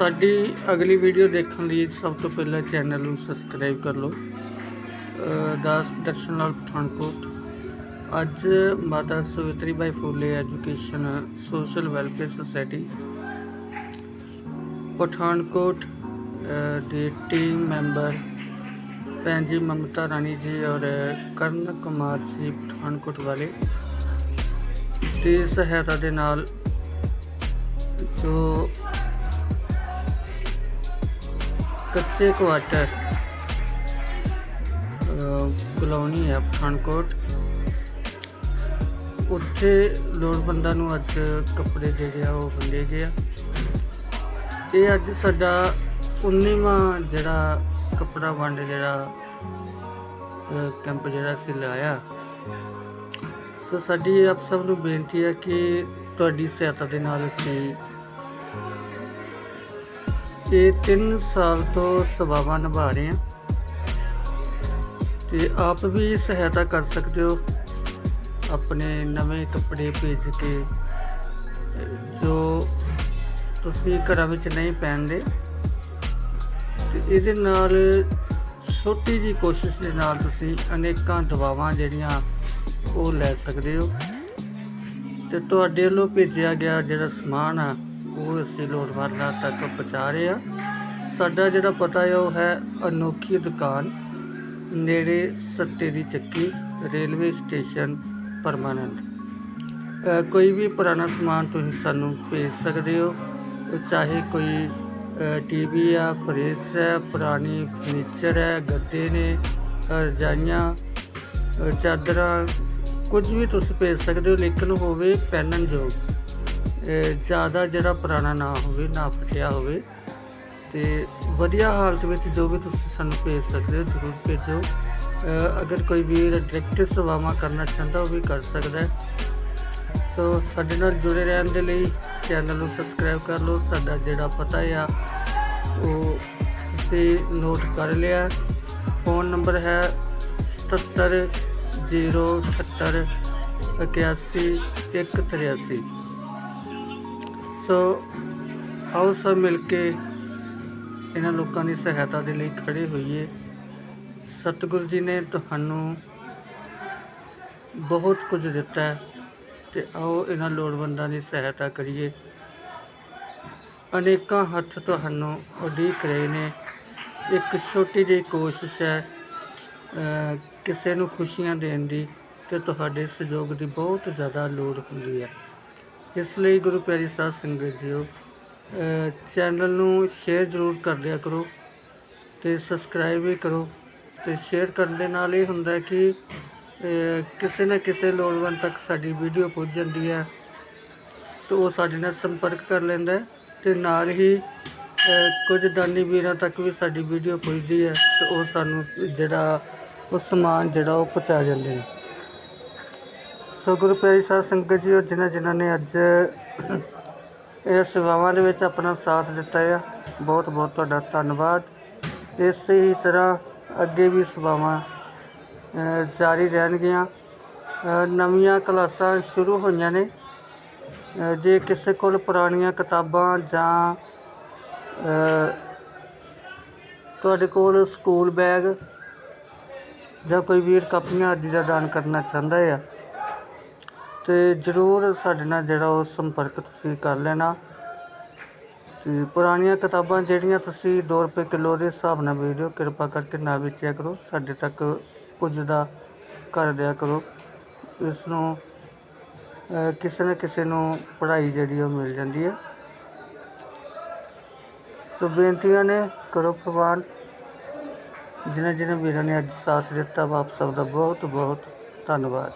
ਸਾਡੀ ਅਗਲੀ ਵੀਡੀਓ ਦੇਖਣ ਲਈ ਸਭ ਤੋਂ ਪਹਿਲਾਂ ਚੈਨਲ ਨੂੰ ਸਬਸਕ੍ਰਾਈਬ ਕਰ ਲਓ। ਦਾਸ ਦਰਸ਼ਨ ਲਾਲ ਪਠਾਨਕੋਟ। ਅੱਜ Mata Savitri Bai Phule education, social welfare society. Pathankot ਦੇ ਟੀਮ ਮੈਂਬਰ ਭੈਣ ਜੀ ਮਮਤਾ ਰਾਣੀ ਜੀ ਔਰ ਕਰਨ ਕੁਮਾਰ ਜੀ ਪਠਾਨਕੋਟ ਵਾਲੇ। ਦੀ ਸਹਾਇਤਾ ਦੇ ਨਾਲ ਜੋ ਕੱਚੇ ਕੁਆਟਰ ਕਲੋਨੀ ਹੈ ਪਠਾਨਕੋਟ। ਉੱਥੇ ਲੋੜਵੰਦਾਂ ਨੂੰ ਅੱਜ ਕੱਪੜੇ ਜਿਹੜੇ ਆ ਉਹ ਵੰਡੇ ਗਏ ਆ। ਇਹ ਅੱਜ ਸਾਡਾ 19ਵਾਂ ਜਿਹੜਾ ਕੱਪੜਾ ਵੰਡ ਜਿਹੜਾ ਕੈਂਪ ਜਿਹੜਾ ਅਸੀਂ ਲਾਇਆ। ਸੋ ਸਾਡੀ ਆਪ ਸਭ ਨੂੰ ਬੇਨਤੀ ਹੈ ਕਿ ਤੁਹਾਡੀ ਸਹਾਇਤਾ ਦੇ ਨਾਲ ਅਸੀਂ ਇਹ 3 ਸਾਲ ਤੋਂ ਸੇਵਾਵਾਂ ਨਿਭਾ ਰਹੇ ਹਾਂ। ਤੇ ਆਪ ਵੀ ਸਹਾਇਤਾ ਕਰ ਸਕਦੇ ਹੋ। ਆਪਣੇ ਨਵੇਂ ਕੱਪੜੇ ਭੇਜ ਕੇ, ਜੋ ਤੁਸੀਂ ਘਰਾਂ ਵਿੱਚ ਨਹੀਂ ਪਹਿਨਦੇ। ਤੇ ਇਹਦੇ ਨਾਲ ਛੋਟੀ ਜੀ ਕੋਸ਼ਿਸ਼ ਦੇ ਨਾਲ ਤੁਸੀਂ ਅਨੇਕਾਂ ਦਵਾਵਾਂ ਜਿਹੜੀਆਂ ਉਹ ਲੈ ਸਕਦੇ ਹੋ। ਤੇ ਤੁਹਾਡੇ ਵੱਲੋਂ ਭੇਜਿਆ ਗਿਆ ਜਿਹੜਾ ਸਮਾਨ ਆ ਉਹ ਅਸੀਂ ਲੋੜਵੰਦਾਂ ਤੱਕ ਪਹੁੰਚਾ ਰਹੇ ਹਾਂ ਸਾਡਾ ਜਿਹੜਾ ਪਤਾ ਹੈ, ਉਹ ਹੈ ਅਨੋਖੀ ਦੁਕਾਨ ਨੇੜੇ ਸੱਤੇ ਦੀ ਚੱਕੀ ਰੇਲਵੇ ਸਟੇਸ਼ਨ ਪਰਮਾਨੈਂਟ ਕੋਈ ਵੀ ਪੁਰਾਣਾ ਸਮਾਨ ਤੁਸੀਂ ਸਾਨੂੰ ਭੇਜ ਸਕਦੇ ਹੋ। ਚਾਹੇ ਕੋਈ ਟੀਵੀ ਆ, ਫਰਿੱਜ ਹੈ, ਪੁਰਾਣੀ ਫਰਨੀਚਰ ਹੈ, ਗੱਦੇ ਨੇ ਰਜਾਈਆਂ ਚਾਦਰਾਂ, ਕੁਝ ਵੀ ਤੁਸੀਂ ਭੇਜ ਸਕਦੇ ਹੋ, ਲੇਕਿਨ ਹੋਵੇ ਪਹਿਨਣ ਯੋਗ ਜ਼ਿਆਦਾ ਜਿਹੜਾ ਪੁਰਾਣਾ ਨਾ ਹੋਵੇ, ਨਾ ਫਟਿਆ ਹੋਵੇ, ਤੇ ਵਧੀਆ ਹਾਲਤ ਵਿੱਚ ਜੋ ਵੀ ਤੁਸੀਂ ਸਾਨੂੰ ਭੇਜ ਸਕਦੇ ਹੋ, ਜ਼ਰੂਰ ਭੇਜੋ। ਅਗਰ ਕੋਈ ਵੀਰ ਡਾਇਰੈਕਟ ਸੇਵਾਵਾਂ ਕਰਨਾ ਚਾਹੁੰਦਾ, ਉਹ ਵੀ ਕਰ ਸਕਦਾ ਹੈ। ਸੋ ਸਾਡੇ ਨਾਲ ਜੁੜੇ ਰਹਿਣ ਦੇ ਲਈ ਚੈਨਲ ਨੂੰ ਸਬਸਕ੍ਰਾਈਬ ਕਰ ਲਓ। ਸਾਡਾ ਜਿਹੜਾ ਪਤਾ ਆ, ਉਹ ਤੁਸੀਂ ਨੋਟ ਕਰ ਲਿਆ। ਫੋਨ ਨੰਬਰ ਹੈ 77 81 183 ਸੋ ਆਓ ਸਭ ਮਿਲ ਕੇ ਇਹਨਾਂ ਲੋਕਾਂ ਦੀ ਸਹਾਇਤਾ ਦੇ ਲਈ ਖੜੇ ਹੋਈਏ। ਸਤਿਗੁਰੂ ਜੀ ਨੇ ਤੁਹਾਨੂੰ ਬਹੁਤ ਕੁਝ ਦਿੱਤਾ ਹੈ ਤੇ ਆਓ ਇਹਨਾਂ ਲੋੜਵੰਦਾਂ ਦੀ ਸਹਾਇਤਾ ਕਰੀਏ। ਅਨੇਕਾਂ ਹੱਥ ਤੁਹਾਨੂੰ ਉਡੀਕ ਰਹੇ ਨੇ। ਇੱਕ ਛੋਟੀ ਜਿਹੀ ਕੋਸ਼ਿਸ਼ ਹੈ ਕਿਸੇ ਨੂੰ ਖੁਸ਼ੀਆਂ ਦੇਣ ਦੀ ਤੇ ਤੁਹਾਡੇ ਸਹਿਯੋਗ ਦੀ ਬਹੁਤ ਜ਼ਿਆਦਾ ਲੋੜ ਹੁੰਦੀ ਹੈ। ਇਸ ਲਈ ਗੁਰੂ ਪਿਆਰੀ ਸਾਧ ਸੰਗਤ ਜੀਓ ਅ, ਚੈਨਲ ਨੂੰ ਸ਼ੇਅਰ ਜ਼ਰੂਰ ਕਰ ਦਿਆ ਕਰੋ ਤੇ ਸਬਸਕ੍ਰਾਈਬ ਵੀ ਕਰੋ ਤੇ ਸ਼ੇਅਰ ਕਰਨ ਦੇ ਨਾਲ ਇਹ ਹੁੰਦਾ ਕਿ ਕਿਸੇ ਨਾ ਕਿਸੇ ਲੋੜਵੰਦ ਤੱਕ ਸਾਡੀ ਵੀਡੀਓ ਪਹੁੰਚ ਜਾਂਦੀ ਹੈ ਤੇ ਉਹ ਸਾਡੇ ਨਾਲ ਸੰਪਰਕ ਕਰ ਲੈਂਦਾ ਹੈ ਤੇ ਨਾਲ ਹੀ ਕੁਝ ਦਾਨੀ ਵੀਰਾਂ ਤੱਕ ਵੀ ਸਾਡੀ ਵੀਡੀਓ ਪਹੁੰਚਦੀ ਹੈ ਤੇ ਉਹ ਸਾਨੂੰ ਜਿਹੜਾ ਉਹ ਸਮਾਨ ਜਿਹੜਾ ਉਹ ਪਹੁੰਚਾ ਜਾਂਦੇ ਨੇ। ਸੋ ਗੁਰੂ ਪਿਆਰੀ ਸਾਧ ਸੰਗਤ ਜੀ, ਉਹ ਜਿਨ੍ਹਾਂ ਜਿਨ੍ਹਾਂ ਨੇ ਅੱਜ ਇਹ ਸੇਵਾਵਾਂ ਦੇ ਵਿੱਚ ਆਪਣਾ ਸਾਥ ਦਿੱਤਾ ਆ, ਬਹੁਤ ਬਹੁਤ ਤੁਹਾਡਾ ਧੰਨਵਾਦ। ਇਸੇ ਹੀ ਤਰ੍ਹਾਂ ਅੱਗੇ ਵੀ ਸੇਵਾਵਾਂ ਜਾਰੀ ਰਹਿਣਗੀਆਂ। ਨਵੀਆਂ ਕਲਾਸਾਂ ਸ਼ੁਰੂ ਹੋਈਆਂ ਨੇ। ਜੇ ਕਿਸੇ ਕੋਲ ਪੁਰਾਣੀਆਂ ਕਿਤਾਬਾਂ ਜਾਂ ਤੁਹਾਡੇ ਕੋਲ ਸਕੂਲ ਬੈਗ ਜਾਂ ਕੋਈ ਵੀਰ ਕਾਪੀਆਂ ਆਦਿ ਦਾ ਦਾਨ ਕਰਨਾ ਚਾਹੁੰਦਾ ਆ ਅਤੇ ਜ਼ਰੂਰ ਸਾਡੇ ਨਾਲ ਜਿਹੜਾ ਉਹ ਸੰਪਰਕ ਤੁਸੀਂ ਕਰ ਲੈਣਾ। ਅਤੇ ਪੁਰਾਣੀਆਂ ਕਿਤਾਬਾਂ ਜਿਹੜੀਆਂ ਤੁਸੀਂ ਦੋ ਰੁਪਏ ਕਿਲੋ ਦੇ ਹਿਸਾਬ ਨਾਲ ਵੇਚਦੇ ਹੋ, ਕਿਰਪਾ ਕਰਕੇ ਨਾ ਵੇਚਿਆ ਕਰੋ। ਸਾਡੇ ਤੱਕ ਪੁੱਜਦਾ ਕਰ ਦਿਆ ਕਰੋ। ਇਸ ਨੂੰ ਕਿਸੇ ਨਾ ਕਿਸੇ ਨੂੰ ਪੜ੍ਹਾਈ ਜਿਹੜੀ ਉਹ ਮਿਲ ਜਾਂਦੀ ਹੈ ਸੋ ਬੇਨਤੀਆਂ ਨੇ, ਕਰੋ ਪ੍ਰਵਾਨ। ਜਿਨ੍ਹਾਂ ਜਿਨ੍ਹਾਂ ਵੀਰਾਂ ਨੇ ਅੱਜ ਸਾਥ ਦਿੱਤਾ ਵਾ ਆਪ ਸਭ ਦਾ ਬਹੁਤ ਬਹੁਤ ਧੰਨਵਾਦ।